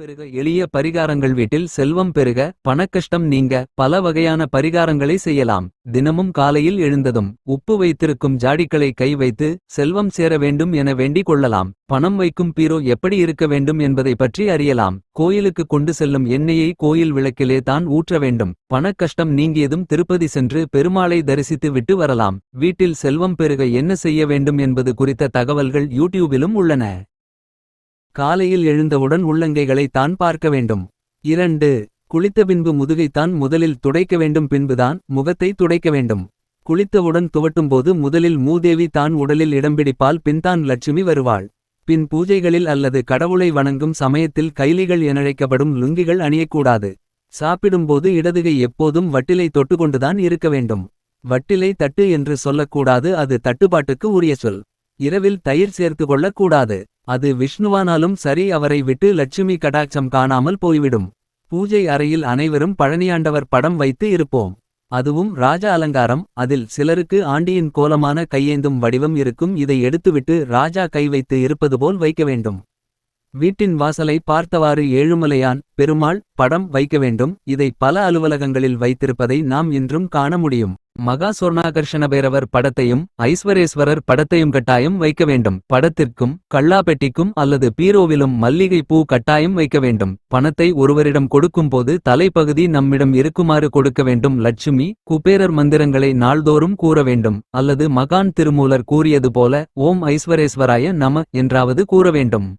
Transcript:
பெருக எளிய பரிகாரங்கள் வீட்டில் செல்வம் பெருக பணக்கஷ்டம் நீங்க பல வகையான பரிகாரங்களை செய்யலாம். தினமும் காலையில் எழுந்ததும் உப்பு வைத்திருக்கும் ஜாடிகளை கை வைத்து செல்வம் சேர வேண்டும் என வேண்டிக் கொள்ளலாம். பணம் வைக்கும் பீரோ எப்படி இருக்க வேண்டும் என்பதை பற்றி அறியலாம். கோயிலுக்கு கொண்டு செல்லும் எண்ணெயை கோயில் விளக்கிலே தான் ஊற்ற வேண்டும். பணக்கஷ்டம் நீங்கியதும் திருப்பதி சென்று பெருமாளை தரிசித்து விட்டு வரலாம். வீட்டில் செல்வம் பெருக என்ன செய்ய வேண்டும் என்பது குறித்த தகவல்கள் யூடியூபிலும் உள்ளன. காலையில் எழுந்தவுடன் உள்ளங்கைகளை தான் பார்க்க வேண்டும். இரண்டு குளித்த பின்பு முதுகைத்தான் முதலில் துடைக்க வேண்டும். பின்புதான் முகத்தை துடைக்க வேண்டும். குளித்தவுடன் துவட்டும்போது முதலில் மூதேவி தான் உடலில் இடம்பிடிப்பால் பின்தான் லட்சுமி வருவாள். பின் பூஜைகளில் அல்லது கடவுளை வணங்கும் சமயத்தில் கைலிகள் எனழைக்கப்படும் லுங்கிகள் அணியக்கூடாது. சாப்பிடும்போது இடதுகை எப்போதும் வட்டிலை தொட்டுக்கொண்டுதான் இருக்க வேண்டும். வட்டிலை தட்டு என்று சொல்லக்கூடாது அது தட்டுப்பாட்டுக்கு உரிய சொல். இரவில் தயிர் சேர்த்து கொள்ளக்கூடாது. அது விஷ்ணுவானாலும் சரி அவரை விட்டு லட்சுமி கடாட்சம் காணாமல் போய்விடும். பூஜை அறையில் அனைவரும் பழனியாண்டவர் படம் வைத்து இருப்போம். அதுவும் ராஜ அலங்காரம் அதில் சிலருக்கு ஆண்டியின் கோலமான கையேந்தும் வடிவம் இருக்கும். இதை எடுத்துவிட்டு ராஜா கை வைத்து இருப்பது போல் வைக்க வேண்டும். வீட்டின் வாசலை பார்த்தவாறு ஏழுமலையான் பெருமாள் படம் வைக்க வேண்டும். இதை பல அலுவலகங்களில் வைத்திருப்பதை நாம் இன்றும் காண முடியும். மகா சொர்ணாகர்ஷண பைரவர் படத்தையும் ஐஸ்வரேஸ்வரர் படத்தையும் கட்டாயம் வைக்க வேண்டும். படத்திற்கும் கல்லாப்பெட்டிக்கும் அல்லது பீரோவிலும் மல்லிகை பூ கட்டாயம் வைக்க வேண்டும். பணத்தை ஒருவரிடம் கொடுக்கும் போது தலைப்பகுதி நம்மிடம் இருக்குமாறு கொடுக்க வேண்டும். லட்சுமி குபேரர் மந்திரங்களை நாள்தோறும் கூற வேண்டும். அல்லது மகான் திருமூலர் கூறியது போல ஓம் ஐஸ்வரேஸ்வராய நம என்றாவது கூற வேண்டும்.